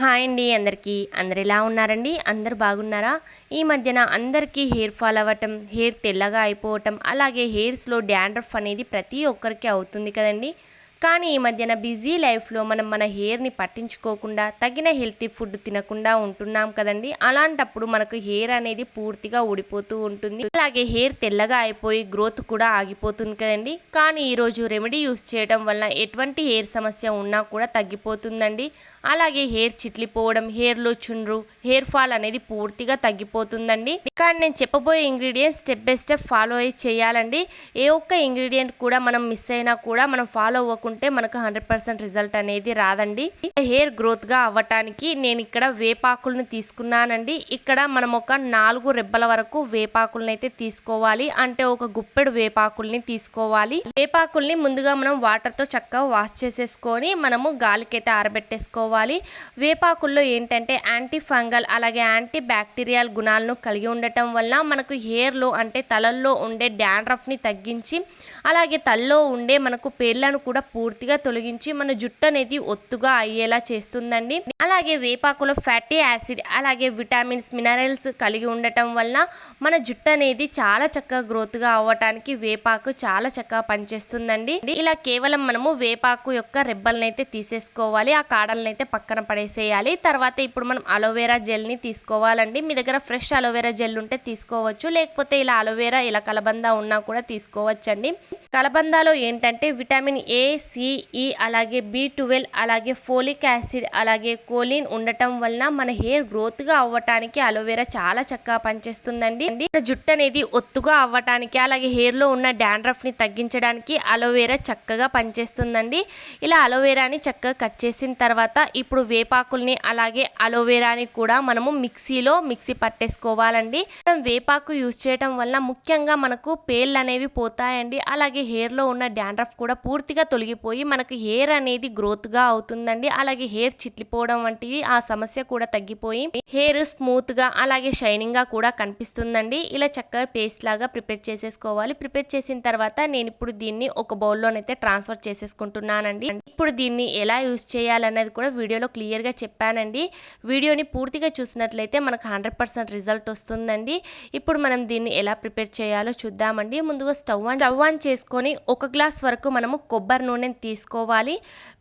Hi అండి అందరికీ. అందరు ఎలా ఉన్నారండి? అందరు బాగున్నారా? ఈ మధ్యన అందరికీ హెయిర్ ఫాల్ అవ్వటం హెయిర్ తెల్లగా అయిపోవటం అలాగే హెయిర్స్లో డ్యాండ్రఫ్ అనేది ప్రతి ఒక్కరికి అవుతుంది కదండి. కానీ ఈ మధ్యన బిజీ లైఫ్లో మనం మన హెయిర్ని పట్టించుకోకుండా తగిన హెల్తీ ఫుడ్ తినకుండా ఉంటున్నాం కదండి. అలాంటప్పుడు మనకు హెయిర్ అనేది పూర్తిగా ఊడిపోతూ ఉంటుంది. అలాగే హెయిర్ తెల్లగా అయిపోయి గ్రోత్ కూడా ఆగిపోతుంది కదండి. కానీ ఈరోజు రెమెడీ యూస్ చేయడం వల్ల ఎటువంటి హెయిర్ సమస్య ఉన్నా కూడా తగ్గిపోతుందండి. అలాగే హెయిర్ చిట్లిపోవడం హెయిర్లో చుండ్రు హెయిర్ ఫాల్ అనేది పూర్తిగా తగ్గిపోతుందండి. కానీ నేను చెప్పబోయే ingredients step by step follow అయ్యి చేయాలండి. ఏ ఒక్క ఇంగ్రీడియంట్ కూడా మనం మిస్ అయినా కూడా మనం ఫాలో అవ్వకుండా అవ్వకుంటే మనకు హండ్రెడ్ పర్సెంట్ రిజల్ట్ అనేది రాదండి. హెయిర్ గ్రోత్గా అవ్వటానికి నేను ఇక్కడ వేపాకులను తీసుకున్నానండి. ఇక్కడ మనం ఒక నాలుగు రెబ్బల వరకు వేపాకులను అయితే తీసుకోవాలి. అంటే ఒక గుప్పెడు వేపాకుల్ని తీసుకోవాలి. వేపాకుల్ని ముందుగా మనం వాటర్తో చక్కగా వాష్ చేసేసుకొని మనము గాలికైతే ఆరబెట్టేసుకోవాలి. వేపాకుల్లో ఏంటంటే యాంటీ ఫంగల్ అలాగే యాంటీ బ్యాక్టీరియల్ గుణాలను కలిగి ఉండటం వల్ల మనకు హెయిర్లో అంటే తలల్లో ఉండే డాండ్రఫ్ని తగ్గించి అలాగే తలలో ఉండే మనకు పేర్లను కూడా పూర్తిగా తొలగించి మన జుట్టు అనేది ఒత్తుగా అయ్యేలా చేస్తుందండి. అలాగే వేపాకులో ఫ్యాటీ యాసిడ్ అలాగే విటామిన్స్ మినరల్స్ కలిగి ఉండటం వలన మన జుట్టు అనేది చాలా చక్కగా గ్రోత్గా అవ్వటానికి వేపాకు చాలా చక్కగా పనిచేస్తుందండి. ఇలా కేవలం మనము వేపాకు యొక్క రెబ్బలనైతే తీసేసుకోవాలి. ఆ కాడలనైతే అయితే పక్కన పడేసేయాలి. తర్వాత ఇప్పుడు మనం అలోవెరా జెల్ని తీసుకోవాలండి. మీ దగ్గర ఫ్రెష్ అలోవెరా జెల్ ఉంటే తీసుకోవచ్చు. లేకపోతే ఇలా అలోవెరా ఇలా కలబంద ఉన్నా కూడా తీసుకోవచ్చండి. కలబందాలో ఏంటంటే vitamin A C E e అలాగే బి ట్వెల్వ్ అలాగే ఫోలిక్ యాసిడ్ అలాగే కోలిన్ ఉండటం వలన మన హెయిర్ గ్రోత్గా అవ్వటానికి అలోవెరా చాలా చక్కగా పనిచేస్తుందండి. జుట్టు అనేది ఒత్తుగా అవ్వటానికి అలాగే హెయిర్లో ఉన్న డాండ్రఫ్ని తగ్గించడానికి అలోవెరా చక్కగా పనిచేస్తుందండి. ఇలా అలోవెరాని చక్కగా కట్ చేసిన తర్వాత ఇప్పుడు వేపాకుల్ని అలాగే అలోవెరాని కూడా మనము మిక్సీలో మిక్సీ పట్టేసుకోవాలండి. మనం వేపాకు యూజ్ చేయడం వల్ల ముఖ్యంగా మనకు పేర్లు అనేవి పోతాయండి. అలాగే హెయిర్లో ఉన్న డాండ్రఫ్ కూడా పూర్తిగా తొలగిపోయి మనకు హెయిర్ అనేది గ్రోత్గా అవుతుందండి. అలాగే హెయిర్ చిట్లిపోవడం వంటివి ఆ సమస్య కూడా తగ్గిపోయి హెయిర్ స్మూత్గా అలాగే షైనింగ్గా కూడా కనిపిస్తుందండి. ఇలా చక్కగా పేస్ట్ లాగా ప్రిపేర్ చేసేసుకోవాలి. ప్రిపేర్ చేసిన తర్వాత నేను ఇప్పుడు దీన్ని ఒక బౌల్లోనైతే ట్రాన్స్ఫర్ చేసేసుకుంటున్నానండి. ఇప్పుడు దీన్ని ఎలా యూజ్ చేయాలనేది కూడా వీడియోలో క్లియర్గా చెప్పానండి. వీడియోని పూర్తిగా చూసినట్లయితే మనకు హండ్రెడ్ పర్సెంట్ రిజల్ట్ వస్తుందండి. ఇప్పుడు మనం దీన్ని ఎలా ప్రిపేర్ చేయాలో చూద్దామండి. ముందుగా స్టవ్ ఆన్ స్టవ్ ఆన్ చేసుకొని ఒక గ్లాస్ వరకు మనము కొబ్బరి నూనెని తీసుకోవాలి.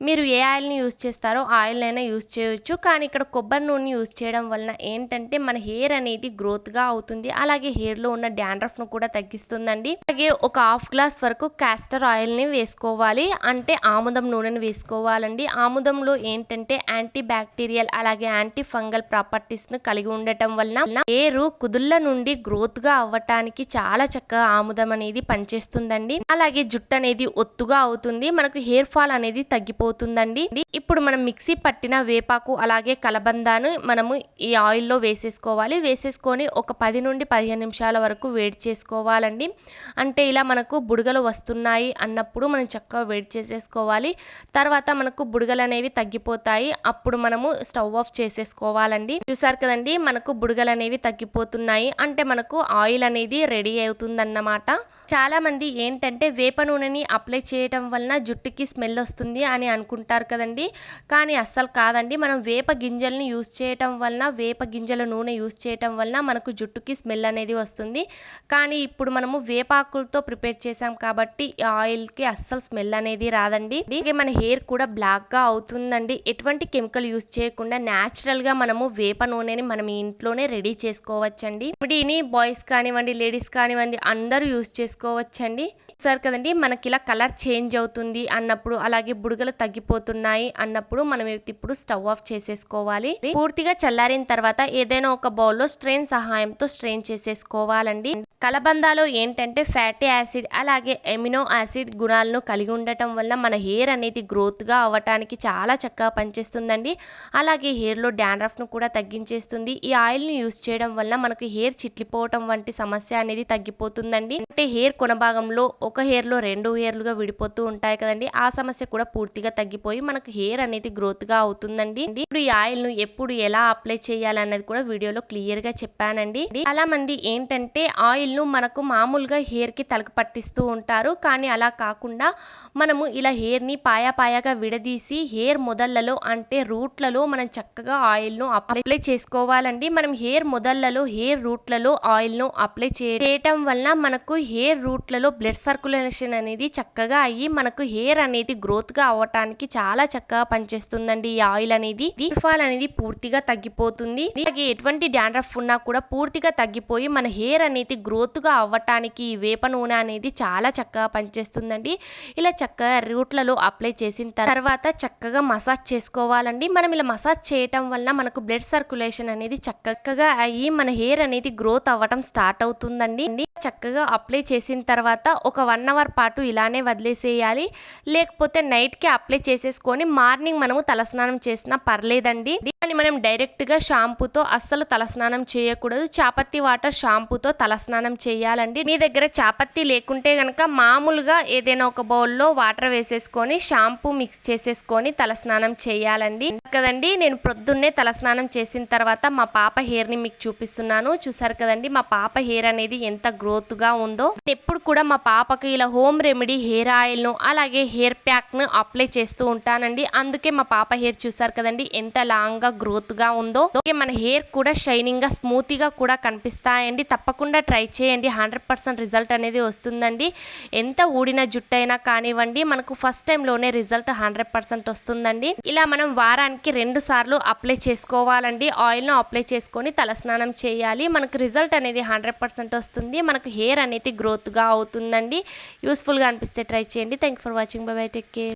మీరు ఏ ఆయిల్ని యూజ్ చేస్తారో ఆయిల్ అయినా యూజ్ చేయొచ్చు. కానీ ఇక్కడ కొబ్బరి నూనె యూజ్ చేయడం వలన ఏంటంటే మన హెయిర్ అనేది గ్రోత్గా అవుతుంది. అలాగే హెయిర్లో ఉన్న డాండ్రఫ్ను కూడా తగ్గిస్తుందండి. అలాగే ఒక హాఫ్ గ్లాస్ వరకు క్యాస్టర్ ఆయిల్ని వేసుకోవాలి. అంటే ఆముదం నూనెని వేసుకోవాలండి. ఆముదంలో ఏంటంటే యాంటీ బ్యాక్టీరియల్ అలాగే యాంటీ ఫంగల్ ప్రాపర్టీస్ను కలిగి ఉండటం వలన హెయిర్ కుదుళ్ళ నుండి గ్రోత్గా అవ్వటానికి చాలా చక్కగా ఆముదం అనేది పనిచేస్తుందండి. అలాగే జుట్టు అనేది ఒత్తుగా అవుతుంది. మనకు హెయిర్ ఫాల్ అనేది తగ్గిపోతుందండి. ఇప్పుడు మనం మిక్సీ పట్టిన వేపాకు అలాగే కలబందాను మనము ఈ ఆయిల్లో వేసేసుకోవాలి. వేసేసుకొని ఒక పది నుండి పదిహేను నిమిషాల వరకు వేడి చేసుకోవాలండి. అంటే ఇలా మనకు బుడగలు వస్తున్నాయి అన్నప్పుడు మనం చక్కగా వేడి చేసేసుకోవాలి. తర్వాత మనకు బుడగలు అనేవి తగ్గిపోతాయి. అప్పుడు మనము స్టవ్ ఆఫ్ చేసేసుకోవాలండి. చూసారు కదండి మనకు బుడగలు అనేవి తగ్గిపోతున్నాయి. అంటే మనకు ఆయిల్ అనేది రెడీ అవుతుందన్నమాట. చాలా మంది ఏంటంటే వేప నూనెని అప్లై చేయటం వలన జుట్టుకి స్మెల్ వస్తుంది అని అనుకుంటారు కదండి. కానీ అస్సలు కాదండి. మనం వేప గింజల్ని యూస్ చేయటం వలన వేప గింజల నూనె యూస్ చేయటం వలన మనకు జుట్టుకి స్మెల్ అనేది వస్తుంది. కానీ ఇప్పుడు మనము వేపాకులతో ప్రిపేర్ చేసాం కాబట్టి ఆయిల్కి అస్సలు స్మెల్ అనేది రాదండి. అలాగే మన హెయిర్ కూడా బ్లాక్గా అవుతుందండి. ఎటువంటి కెమికల్ యూస్ చేయకుండా న్యాచురల్గా మనము వేప నూనెని మనం ఇంట్లోనే రెడీ చేసుకోవచ్చండి. దీని బాయ్స్ కానివ్వండి లేడీస్ కానివ్వండి అందరూ యూస్ చేసుకోవచ్చండి. సార్ కదండి మనకి ఇలా కలర్ చేంజ్ అవుతుంది అన్నప్పుడు అలాగే బుడగలు తగ్గిపోతున్నాయి అన్నప్పుడు మనం ఇప్పుడు స్టవ్ ఆఫ్ చేసేసుకోవాలి. పూర్తిగా చల్లారిన తర్వాత ఏదైనా ఒక బౌల్లో స్ట్రెయిన్ సహాయంతో స్ట్రెయిన్ చేసేసుకోవాలండి. కలబందాలో ఏంటంటే ఫ్యాటీ యాసిడ్ అలాగే ఎమినో యాసిడ్ గుణాలను కలిగి ఉండటం వల్ల మన హెయిర్ అనేది గ్రోత్గా అవ్వటానికి చాలా చక్కగా పనిచేస్తుందండి. అలాగే హెయిర్లో డాండ్రఫ్ను కూడా తగ్గించేస్తుంది. ఈ ఆయిల్ని యూస్ చేయడం వల్ల మనకు హెయిర్ చిట్లిపోవటం వంటి సమస్య అనేది తగ్గిపోతుందండి. అంటే హెయిర్ కొన భాగంలో ఒక హెయిర్లో రెండు హెయిర్లుగా విడిపోతూ ఉంటాయి కదండి. ఆ సమస్య కూడా పూర్తిగా తగ్గిపోయి మనకు హెయిర్ అనేది గ్రోత్గా అవుతుందండి. ఇప్పుడు ఈ ఆయిల్ను ఎప్పుడు ఎలా అప్లై చేయాలన్నది కూడా వీడియోలో క్లియర్గా చెప్పానండి. చాలా మంది ఏంటంటే ఆయిల్ను మనకు మామూలుగా హెయిర్కి తలకు పట్టిస్తూ ఉంటారు. కానీ అలా కాకుండా మనము ఇలా హెయిర్ని పాయా పాయాగా విడదీసి హెయిర్ మొదళ్ళలో అంటే రూట్లలో మనం చక్కగా ఆయిల్ను అప్లై చేసుకోవాలండి. మనం హెయిర్ మొదళ్ళలో హెయిర్ రూట్లలో ఆయిల్ను అప్లై చేయటం వలన మనకు హెయిర్ రూట్లలో బ్లడ్ సర్కుల్ సర్క్యులేషన్ అనేది చక్కగా అయ్యి మనకు హెయిర్ అనేది గ్రోత్గా అవ్వటానికి చాలా చక్కగా పనిచేస్తుందండి ఈ ఆయిల్ అనేది. ఫాల్ అనేది పూర్తిగా తగ్గిపోతుంది. అలాగే ఎటువంటి డాండ్రఫ్ ఉన్నా కూడా పూర్తిగా తగ్గిపోయి మన హెయిర్ అనేది గ్రోత్గా అవ్వటానికి ఈ వేప నూనె అనేది చాలా చక్కగా పనిచేస్తుందండి. ఇలా చక్కగా రూట్లలో అప్లై చేసిన తర్వాత చక్కగా మసాజ్ చేసుకోవాలండి. మనం ఇలా మసాజ్ చేయటం వల్ల మనకు బ్లడ్ సర్క్యులేషన్ అనేది చక్కగా అయ్యి మన హెయిర్ అనేది గ్రోత్ అవ్వటం స్టార్ట్ అవుతుందండి. చక్కగా అప్లై చేసిన తర్వాత ఒక వన్ వన్ అవర్ పాటు ఇలానే వదిలేసేయాలి. లేకపోతే నైట్కి అప్లై చేసేసుకొని మార్నింగ్ మనము తలస్నానం చేసినా పర్లేదండి. కానీ మనం డైరెక్ట్గా షాంపూతో అస్సలు తలస్నానం చేయకూడదు. చాపత్తి వాటర్ షాంపూతో తలస్నానం చేయాలండి. మీ దగ్గర చాపత్తి లేకుంటే కనుక మామూలుగా ఏదైనా ఒక బౌల్లో వాటర్ వేసేసుకొని షాంపూ మిక్స్ చేసేసుకొని తలస్నానం చేయాలండి. కదండి నేను ప్రొద్దున్నే తలస్నానం చేసిన తర్వాత మా పాప హెయిర్ని మీకు చూపిస్తున్నాను. చూసారు కదండి మా పాప హెయిర్ అనేది ఎంత గ్రోత్గా ఉందో. ఎప్పుడు కూడా మా పాపకి ఇలా హోమ్ రెమెడీ హెయిర్ ఆయిల్ను అలాగే హెయిర్ ప్యాక్ను అప్లై చేస్తూ ఉంటానండి. అందుకే మా పాప హెయిర్ చూసారు కదండి ఎంత లాంగ్గా గ్రోత్గా ఉందో. మన హెయిర్ కూడా షైనింగ్గా స్మూత్గా కూడా కనిపిస్తాయండి. తప్పకుండా ట్రై చేయండి. హండ్రెడ్ పర్సెంట్ రిజల్ట్ అనేది వస్తుందండి. ఎంత ఊడిన జుట్టు అయినా కానివ్వండి మనకు ఫస్ట్ టైంలోనే రిజల్ట్ హండ్రెడ్ పర్సెంట్ వస్తుందండి. ఇలా మనం వారానికి రెండు సార్లు అప్లై చేసుకోవాలండి. ఆయిల్ను అప్లై చేసుకొని తలస్నానం చేయాలి. మనకు రిజల్ట్ అనేది హండ్రెడ్ పర్సెంట్ వస్తుంది. మనకు హెయిర్ అనేది గ్రోత్గా అవుతుందండి. యూస్ఫుల్గా అనిపిస్తే ట్రై చేయండి. Thank for watching bye bye take care